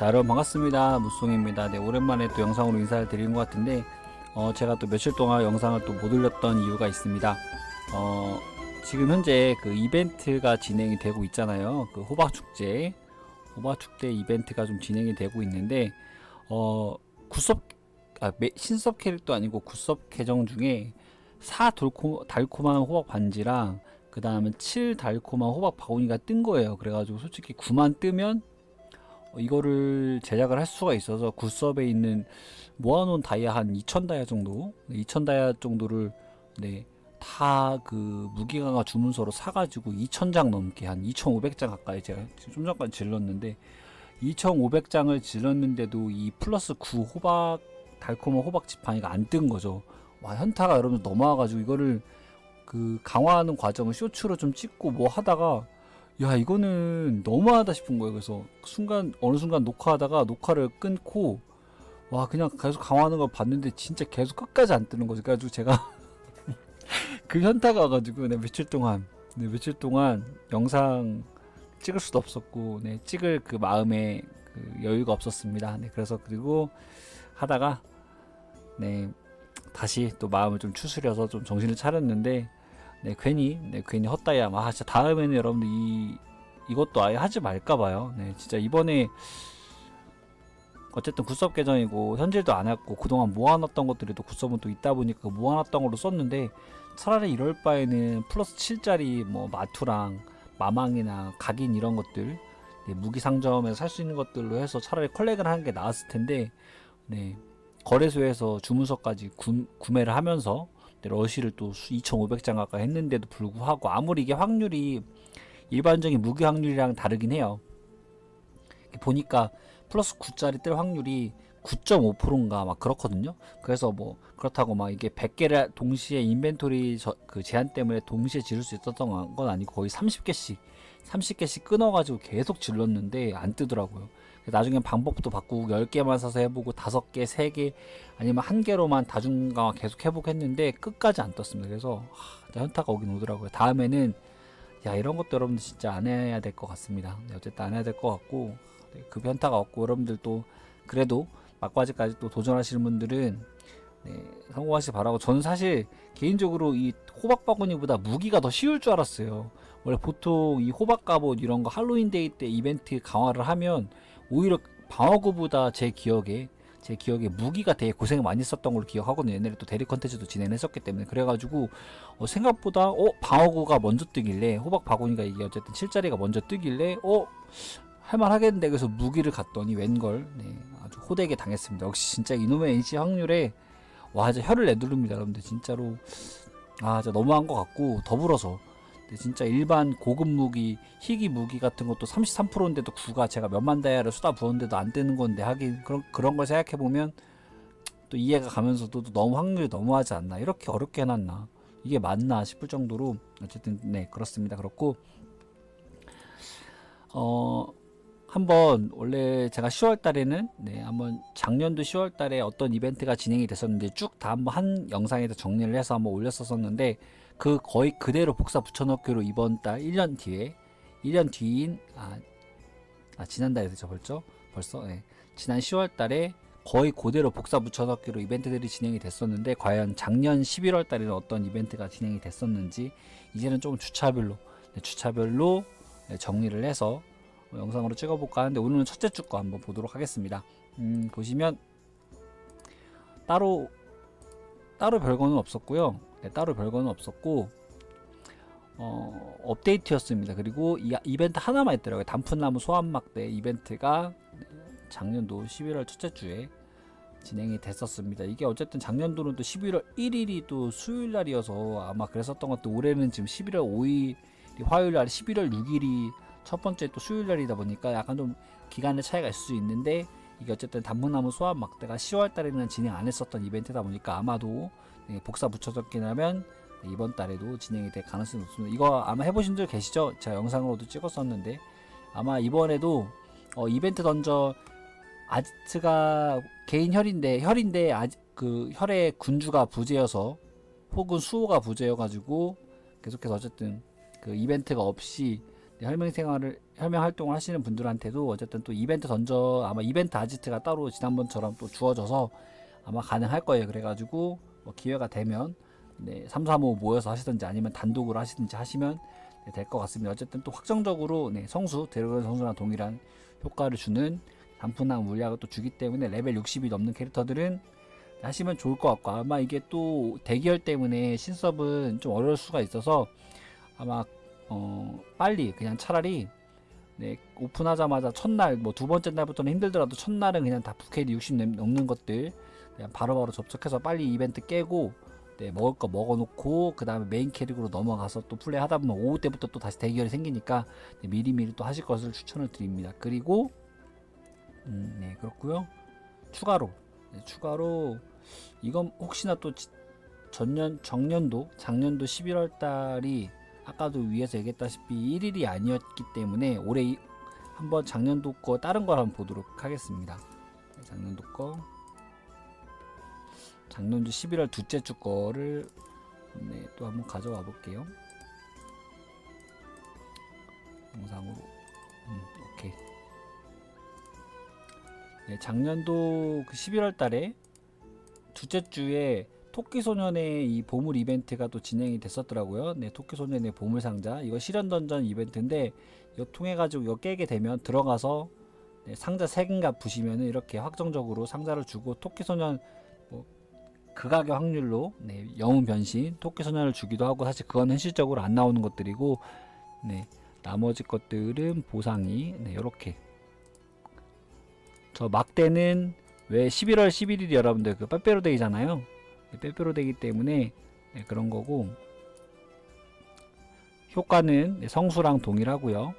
자 여러분 반갑습니다. 무송입니다. 네 오랜만에 또 영상으로 인사를 드리는 것 같은데 어 제가 또 며칠 동안 영상을 또 못 올렸던 이유가 있습니다. 어 지금 현재 그 이벤트가 진행이 되고 있잖아요. 그 호박 축제 호박 축제 이벤트가 좀 진행이 되고 있는데 어 구섭 아 매- 신섭 캐릭터 아니고 구섭 계정 중에 4 달콤, 달콤한 호박 반지랑 그 다음에 7 달콤한 호박 바구니가 뜬 거예요. 그래가지고 솔직히 9만 뜨면 어, 이거를 제작을 할 수가 있어서 굿섭에 있는 모아놓은 다이아 한2000 다이아 정도, 2000 다이아 정도를 네, 다 그 무기강화 주문서로 사가지고 2000장 넘게 한 2500장 가까이 제가 좀 전까지 질렀는데 2500장을 질렀는데도 이 플러스 9 호박 달콤한 호박 지팡이가 안 뜬 거죠. 와 현타가 여러분 넘어와가지고 이거를 그 강화하는 과정을 쇼츠로 좀 찍고 뭐 하다가 야 이거는 너무하다 싶은 거예요. 그래서 순간 어느 순간 녹화하다가 녹화를 끊고 와 그냥 계속 강화하는 걸 봤는데 진짜 계속 끝까지 안 뜨는 거죠. 그래가지고 제가 그 현타가 와가지고 네, 며칠 동안 네, 며칠 동안 영상 찍을 수도 없었고 네, 찍을 그 마음에 그 여유가 없었습니다. 네, 그래서 그리고 하다가 네 다시 또 마음을 좀 추스려서 좀 정신을 차렸는데 네 괜히 네 괜히 헛다야 아 진짜 다음에는 여러분들 이 이것도 아예 하지 말까 봐요. 네 진짜 이번에 어쨌든 굿섭 계정이고 현질도 안 했고 그동안 모아놨던 것들이 또 굿섭은 또 있다 보니까 그 모아놨던 걸로 썼는데 차라리 이럴 바에는 플러스 7짜리 뭐 마투랑 마망이나 각인 이런 것들 네, 무기 상점에서 살 수 있는 것들로 해서 차라리 컬렉을 하는 게 나았을 텐데 네 거래소에서 주문서까지 구, 구매를 하면서 네, 러시를 또 2,500장 가까이 했는데도 불구하고 아무리 이게 확률이 일반적인 무기 확률이랑 다르긴 해요. 보니까 플러스 9짜리 뜰 확률이 9.5%인가 막 그렇거든요. 그래서 뭐 그렇다고 막 이게 100개를 동시에 인벤토리 저, 그 제한 때문에 동시에 지를 수 있었던 건 아니고 거의 30개씩 30개씩 끊어가지고 계속 질렀는데 안 뜨더라고요. 나중엔 방법도 바꾸고 10개만 사서 해보고 5개, 3개 아니면 한 개로만 다중강화 계속 해보고 했는데 끝까지 안 떴습니다. 그래서 하, 현타가 오긴 오더라고요. 다음에는 야 이런 것도 여러분들 진짜 안 해야 될 것 같습니다. 네, 어쨌든 안 해야 될 것 같고 네, 그 현타가 없고 여러분들 또 그래도 막바지까지 또 도전하시는 분들은 네, 성공하시기 바라고 저는 사실 개인적으로 이 호박 바구니보다 무기가 더 쉬울 줄 알았어요. 원래 보통 이 호박 갑옷 이런 거 할로윈 데이 때 이벤트 강화를 하면 오히려 방어구보다 제 기억에 제 기억에 무기가 되게 고생을 많이 썼던 걸로 기억하거든요. 옛날에 또 대리 컨텐츠도 진행했었기 때문에. 그래가지고 어, 생각보다 어 방어구가 먼저 뜨길래 호박 바구니가 이게 어쨌든 7자리가 먼저 뜨길래 어 할만하겠는데 그래서 무기를 갔더니 웬걸? 네, 아주 호되게 당했습니다. 역시 진짜 이놈의 NC 확률에 와 진짜 혀를 내두릅니다 여러분들. 진짜로. 아 진짜 너무한 것 같고 더불어서 근데 진짜 일반 고급 무기 희귀 무기 같은 것도 33%인데도 구가 제가 몇만 다이아를 쏟아 부었는데도 안 뜨는 건데 하긴 그런 그런 걸 생각해 보면 또 이해가 가면서도 또 너무 확률이 너무하지 않나 이렇게 어렵게 해놨나 이게 맞나 싶을 정도로 어쨌든 네 그렇습니다. 그렇고 어 한번 원래 제가 10월 달에는 네 한번 작년도 10월 달에 어떤 이벤트가 진행이 됐었는데 쭉 다 한번 한 영상에서 정리를 해서 한번 올렸었었는데 그 거의 그대로 복사 붙여넣기로 이번 달 1년 뒤에 1년 뒤인 아, 아 지난달에 되죠 벌써 벌써 네. 지난 10월 달에 거의 그대로 복사 붙여넣기로 이벤트들이 진행이 됐었는데 과연 작년 11월 달에는 어떤 이벤트가 진행이 됐었는지 이제는 조금 주차별로 네, 주차별로 네, 정리를 해서 어, 영상으로 찍어볼까 하는데 오늘은 첫째 주 거 한번 보도록 하겠습니다. 음, 보시면 따로 따로 별거는 없었고요. 네, 따로 별거는 없었고 어, 업데이트였습니다. 그리고 이 이벤트 하나만 있더라고요. 단풍나무 소환막대 이벤트가 작년도 11월 첫째 주에 진행이 됐었습니다. 이게 어쨌든 작년도는 또 11월 1일이 또 수요일 날이어서 아마 그랬었던 것도 올해는 지금 11월 5일이 화요일 날 11월 6일이 첫 번째 또 수요일 날이다 보니까 약간 좀 기간의 차이가 있을 수 있는데 이게 어쨌든 단풍나무 소환 막대가 10월 달에는 진행 안 했었던 이벤트다 보니까 아마도 네, 복사 네, 이번 달에도 진행이 될 가능성이 높습니다. 이거 아마 해보신 분 계시죠? 제가 영상으로도 찍었었는데 아마 이번에도 어, 이벤트 던져 아지트가 개인 혈인데 혈인데 아지, 그 혈의 군주가 부재여서 혹은 수호가 부재여가지고 계속해서 어쨌든 그 이벤트가 없이 네, 혈맹 생활을 혈맹 활동을 하시는 분들한테도 어쨌든 또 이벤트 던져 아마 이벤트 아지트가 따로 지난번처럼 또 주어져서 아마 가능할 거예요. 그래가지고 뭐 기회가 되면 네, 3, 3, 5 모여서 하시든지 아니면 단독으로 하시든지 하시면 네, 될것 같습니다. 어쨌든 또 확정적으로 네, 성수 데려간 성수랑 동일한 효과를 주는 단fun항 물약을 또 주기 때문에 레벨 60이 넘는 캐릭터들은 하시면 좋을 것 같고 아마 이게 또 대기열 때문에 신섭은 좀 어려울 수가 있어서 아마 어 빨리 그냥 차라리 네 오픈하자마자 첫날 뭐 두 번째 날부터는 힘들더라도 첫날은 그냥 다 부캐리 60 넘- 넘는 것들 그냥 바로바로 접속해서 빨리 이벤트 깨고 네 먹을 거 먹어놓고 그 다음에 메인 캐릭으로 넘어가서 또 플레이 하다 보면 오후 때부터 또 다시 대기열이 생기니까 네, 미리미리 또 하실 것을 추천을 드립니다. 그리고 음, 네 그렇고요. 추가로 네, 추가로 이건 혹시나 또 지- 전년 정년도 작년도 11월 달이 아까도 위에서 얘기했다시피 1일이 아니었기 때문에 올해 이- 한번 작년도 거 다른 걸 한번 보도록 하겠습니다. 네, 작년도 거 작년도 11월 둘째 주 거를 네, 또 한번 가져와 볼게요. 영상으로 음, 오케이. 네, 작년도 그 11월 달에 둘째 주에 토끼 소년의 이 보물 이벤트가 또 진행이 됐었더라고요. 네, 토끼 소년의 보물 상자 이거 실현 던전 이벤트인데 이거 통해 가지고 이거 깨게 되면 들어가서 네, 상자 세 개인가 부시면은 이렇게 확정적으로 상자를 주고 토끼 소년 뭐 극악의 확률로 네, 영웅 변신 토끼 소년을 주기도 하고 사실 그건 현실적으로 안 나오는 것들이고 네, 나머지 것들은 보상이 네, 이렇게 저 막대는 왜 11월 11일이 여러분들 그 빼빼로데이잖아요. 빼빼로데이기 때문에 네, 그런 거고 효과는 네, 성수랑 동일하고요.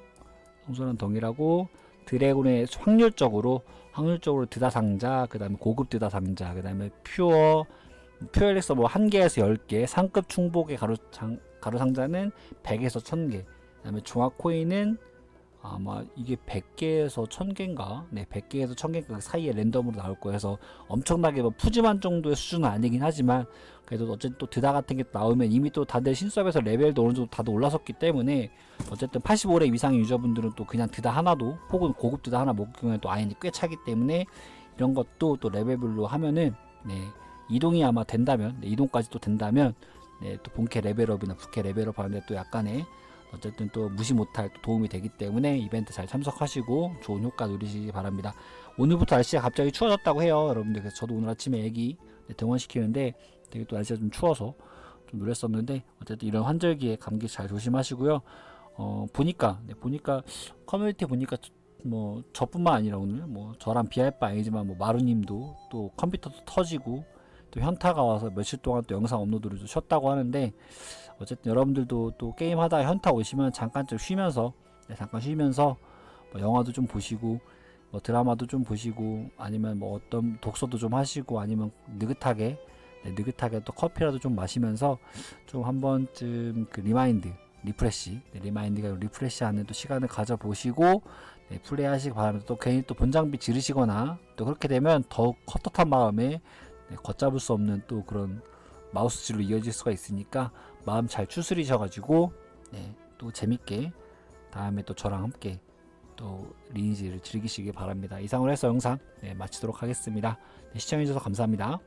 성수랑 동일하고 드래곤의 확률적으로 확률적으로 드다 상자, 그다음에 고급 드다 상자, 그다음에 퓨어 퓨어 엘릭서 뭐 1개에서 10개, 상급 충복의 가루 장, 가루 상자는 100에서 1000개. 그다음에 종합 코인은 아마 이게 100개에서 1000개인가? 네, 100개에서 1000개 그 사이에 랜덤으로 나올. 그래서 엄청나게 뭐 푸짐한 정도의 수준은 아니긴 하지만 그래도 어쨌든 또 드다 같은 게 나오면 이미 또 다들 신섭에서 레벨도 어느 정도 다들 올라섰기 때문에 어쨌든 85렙 이상의 유저분들은 또 그냥 드다 하나도 혹은 고급 드다 하나 먹을 경우에 또 아이언이 꽤 차기 때문에 이런 것도 또 레벨별로 하면은 네, 이동이 아마 된다면 네, 이동까지 또 된다면 네, 또 본캐 레벨업이나 부캐 레벨업 하는데 또 약간의 어쨌든 또 무시 못할 또 도움이 되기 때문에 이벤트 잘 참석하시고 좋은 효과 누리시기 바랍니다. 오늘부터 날씨가 갑자기 추워졌다고 해요, 여러분들. 그래서 저도 오늘 아침에 애기 네, 등원시키는데 되게 또 날씨가 좀 추워서 좀 놀랬었는데 어쨌든 이런 환절기에 감기 잘 조심하시고요. 어 보니까 네, 보니까 커뮤니티 보니까 뭐 저뿐만 아니라 오늘 뭐 저랑 비할 바 아니지만 뭐 마루님도 또 컴퓨터도 터지고 또 현타가 와서 며칠 동안 또 영상 업로드를 좀 쉬었다고 하는데 어쨌든 여러분들도 또 게임 하다가 현타 오시면 잠깐 좀 쉬면서 네, 잠깐 쉬면서 뭐 영화도 좀 보시고 뭐 드라마도 좀 보시고 아니면 뭐 어떤 독서도 좀 하시고 아니면 느긋하게 네, 느긋하게 또 커피라도 좀 마시면서 좀 한 번쯤 그 리마인드 리프레시 네, 리마인드가 리프레시하는 또 시간을 가져보시고 네, 플레이하시기 바랍니다. 또 괜히 또 본장비 지르시거나 또 그렇게 되면 더욱 헛헛한 마음에 네, 걷잡을 수 없는 또 그런 마우스질로 이어질 수가 있으니까 마음 잘 추스리셔가지고 네, 또 재밌게 다음에 또 저랑 함께 또 리니지를 즐기시기 바랍니다. 이상으로 해서 영상 네, 마치도록 하겠습니다. 네, 시청해주셔서 감사합니다.